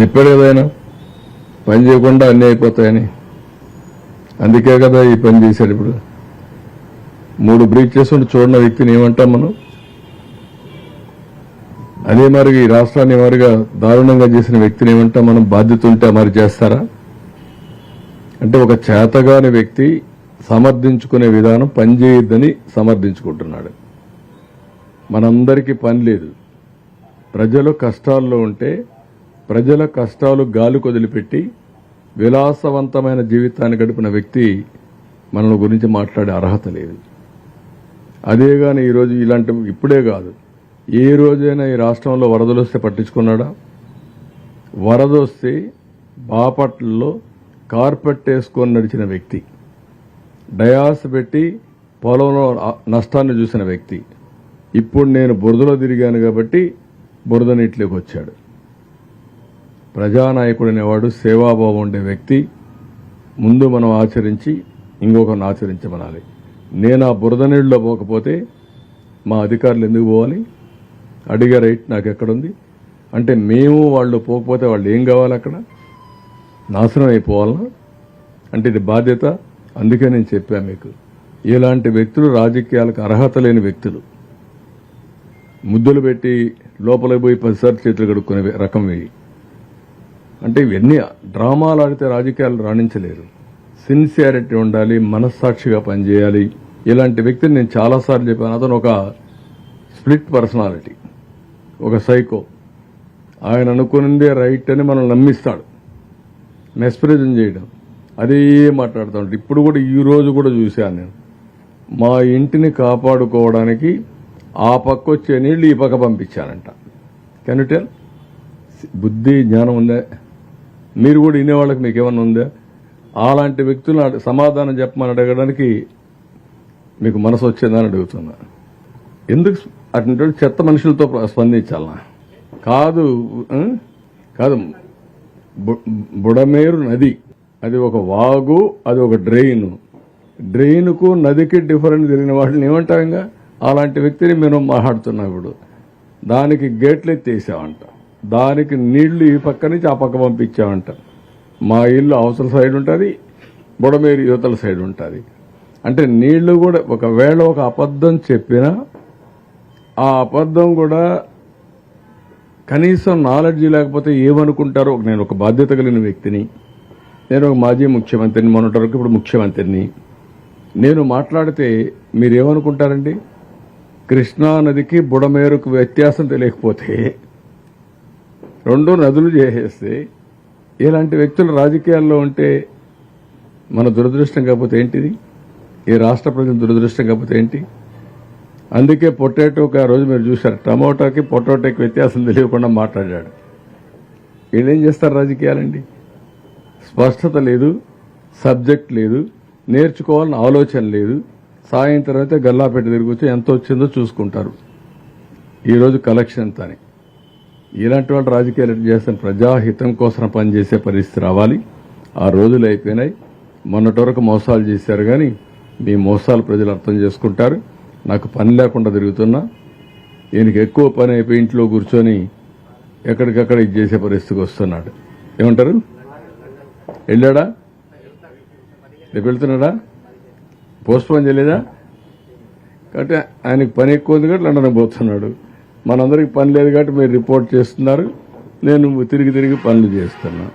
చెప్పాడు కదా ఆయన? పని చేయకుండా అన్నీ అయిపోతాయని. అందుకే కదా ఈ పని చేశాడు ఇప్పుడు. మూడు బ్రీచ్ చేసుకుంటూ చూడని వ్యక్తిని ఏమంటాం మనం? అదే మరి ఈ రాష్ట్రాన్ని మరిగా దారుణంగా చేసిన వ్యక్తిని ఏమంటాం మనం? బాధ్యత ఉంటే మరి చేస్తారా? అంటే ఒక చేతగాని వ్యక్తి సమర్థించుకునే విధానం పనిచేయద్దని సమర్థించుకుంటున్నాడు. మనందరికీ పని లేదు. ప్రజలు కష్టాల్లో ఉంటే ప్రజల కష్టాలు గాలి కొదిలిపెట్టి విలాసవంతమైన జీవితాన్ని గడిపిన వ్యక్తి మనల గురించి మాట్లాడే అర్హత లేదు. అదే కానీ ఈరోజు ఇలాంటి ఇప్పుడే కాదు. ఏ రోజైనా ఈ రాష్ట్రంలో వరదలు వస్తే పట్టించుకున్నాడా? వరద వస్తే బాపట్లలో కార్పెట్ వేసుకొని నడిచిన వ్యక్తి. డయాస్ పెట్టి పొలంలో నష్టాన్ని చూసిన వ్యక్తి. ఇప్పుడు నేను బురదలో తిరిగాను కాబట్టి బురద నీటిలోకి వచ్చాడు. ప్రజానాయకుడు అనేవాడు సేవాభావం ఉండే వ్యక్తి. ముందు మనం ఆచరించి ఇంకొకరిని ఆచరించమనాలి. నేను ఆ బురద నీళ్ళలో పోకపోతే మా అధికారులు ఎందుకు పోవాలి? అడిగే రైట్ నాకు ఎక్కడుంది అంటే మేము వాళ్ళు పోకపోతే వాళ్ళు ఏం కావాలి అక్కడ? నాశనం అయిపోవాలనా? అంటే ఇది బాధ్యత? అందుకే నేను చెప్పాను మీకు. ఇలాంటి వ్యక్తులు రాజకీయాలకు అర్హత లేని వ్యక్తులు. ముద్దులు పెట్టి లోపలికి పోయి పదిసార్లు చేతులు కడుక్కునే రకం వేయి అంటే ఇవన్నీ డ్రామాలు ఆడితే రాజకీయాలు రాణించలేరు. సిన్సియారిటీ ఉండాలి మనస్సాక్షిగా పనిచేయాలి. ఇలాంటి వ్యక్తిని నేను చాలాసార్లు చెప్పాను. అతను ఒక స్ప్లిట్ పర్సనాలిటీ ఒక సైకో. ఆయన అనుకునిందే రైట్ అని మనం నమ్మిస్తాడు. మెస్ప్రెజన్ చేయడం అదే మాట్లాడుతూ ఉంటాడు ఇప్పుడు కూడా ఈ రోజు కూడా చూశాను నేను. మా ఇంటిని కాపాడుకోవడానికి ఆ పక్క వచ్చే నీళ్ళు ఈ పక్క పంపించానంట కెన్ టెల్ బుద్ధి జ్ఞానం ఉందా? మీరు కూడా వినేవాళ్ళకి మీకు ఏమన్నా ఉందా? అలాంటి వ్యక్తులను సమాధానం చెప్పమని అడగడానికి మీకు మనసు వచ్చేదని అడుగుతున్నా. ఎందుకు అటువంటి చెత్త మనుషులతో స్పందించాలా స్పందించాలనా? కాదు కాదు బు- బుడమేరు నది. అది ఒక వాగు అది ఒక డ్రెయిన్ డ్రెయిన్కు నదికి డిఫరెంట్ తిరిగిన వాటిని ఏమంటాం ఇంకా అలాంటి వ్యక్తిని మేము మాట్లాడుతున్నాం ఇప్పుడు దానికి గేట్లు ఎత్తేసామంట దానికి నీళ్ళు ఈ పక్క నుంచి ఆ పక్క పంపించామంట. మా ఇల్లు అవసర సైడ్ ఉంటుంది బుడమేరు యువతల సైడ్ ఉంటుంది. అంటే నీళ్ళు కూడా ఒకవేళ ఒక అబద్ధం చెప్పినా ఆ అబద్ధం కూడా కనీసం నాలెడ్జ్ లేకపోతే ఏమనుకుంటారో నేను ఒక బాధ్యత కలిగిన వ్యక్తిని నేను ఒక మాజీ ముఖ్యమంత్రిని మొన్నటి వరకు ఇప్పుడు ముఖ్యమంత్రిని నేను మాట్లాడితే మీరేమనుకుంటారండి? కృష్ణా నదికి బుడమేరుకు వ్యత్యాసం తెలియకపోతే రెండో నదులు చేసేస్తే ఇలాంటి వ్యక్తులు రాజకీయాల్లో ఉంటే మన దురదృష్టం కాకపోతే ఏంటిది? ఈ రాష్ట్ర ప్రజల దురదృష్టం కాకపోతే ఏంటి? అందుకే పొటాటోకి ఆ రోజు మీరు చూశారు టమోటాకి పొటాటోకి వ్యత్యాసం తెలియకుండా మాట్లాడాడు. వీళ్ళేం చేస్తారు రాజకీయాలండి? స్పష్టత లేదు సబ్జెక్ట్ లేదు నేర్చుకోవాలని ఆలోచన లేదు సాయంత్రం అయితే గల్లాపెట్టి తిరిగి వచ్చి ఎంత వచ్చిందో చూసుకుంటారు. ఈరోజు కలెక్షన్ తని అని ఇలాంటి వాళ్ళు రాజకీయాలు చేస్తాను ప్రజాహితం కోసం పనిచేసే పరిస్థితి రావాలి. ఆ రోజులు అయిపోయినాయి. మొన్నటి వరకు మోసాలు చేశారు కానీ మీ మోసాలు ప్రజలు అర్థం చేసుకుంటారు. నాకు పని లేకుండా తిరుగుతున్నా. ఈయనకి ఎక్కువ పని అయిపోయి ఇంట్లో కూర్చొని ఎక్కడికక్కడ ఇది చేసే పరిస్థితికి వస్తున్నాడు. ఏమంటారు? వెళ్ళాడా? రేపు వెళ్తున్నాడా? పోస్ట్ పోన్ చేయలేదా? కాబట్టి ఆయనకి పని ఎక్కువ ఉంది కాబట్టి లండన్ పోతున్నాడు. మనందరికి పని లేదు కాబట్టి మీరు రిపోర్ట్ చేస్తున్నారు. నేను తిరిగి తిరిగి పనులు చేస్తున్నా.